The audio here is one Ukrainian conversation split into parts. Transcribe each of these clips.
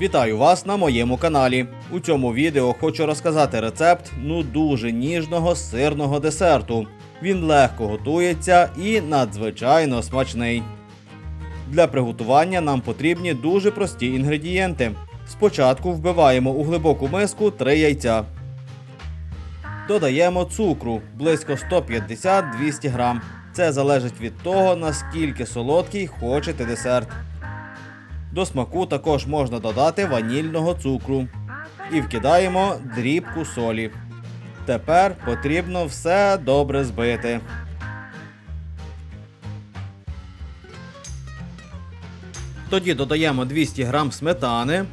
Вітаю вас на моєму каналі. У цьому відео хочу розказати рецепт ну дуже ніжного сирного десерту. Він легко готується і надзвичайно смачний. Для приготування нам потрібні дуже прості інгредієнти. Спочатку вбиваємо у глибоку миску 3 яйця. Додаємо цукру близько 150-200 грам. Це залежить від того, наскільки солодкий хочете десерт. До смаку також можна додати ванільного цукру. І вкидаємо дрібку солі. Тепер потрібно все добре збити. Тоді додаємо 200 грам сметани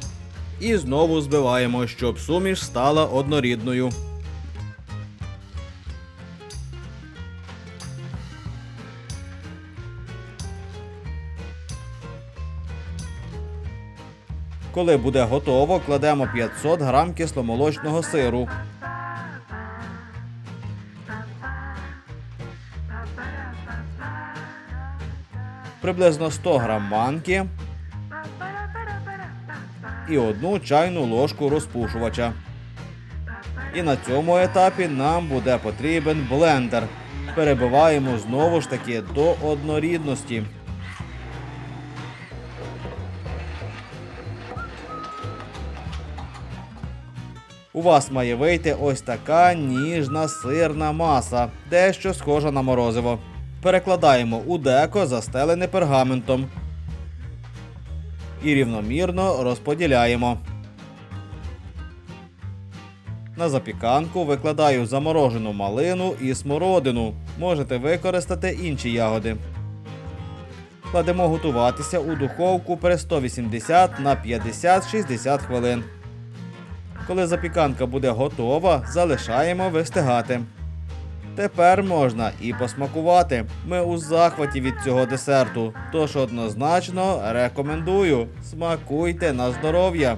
і знову збиваємо, щоб суміш стала однорідною. Коли буде готово, кладемо 500 грам кисломолочного сиру. Приблизно 100 грам манки і одну чайну ложку розпушувача. І на цьому етапі нам буде потрібен блендер. Перебиваємо знову ж таки до однорідності. У вас має вийти ось така ніжна сирна маса, дещо схожа на морозиво. Перекладаємо у деко, застелене пергаментом. І рівномірно розподіляємо. На запіканку викладаю заморожену малину і смородину. Можете використати інші ягоди. Кладемо готуватися у духовку при 180 на 50-60 хвилин. Коли запіканка буде готова, залишаємо вистигати. Тепер можна і посмакувати. Ми у захваті від цього десерту, тож однозначно рекомендую. Смакуйте на здоров'я.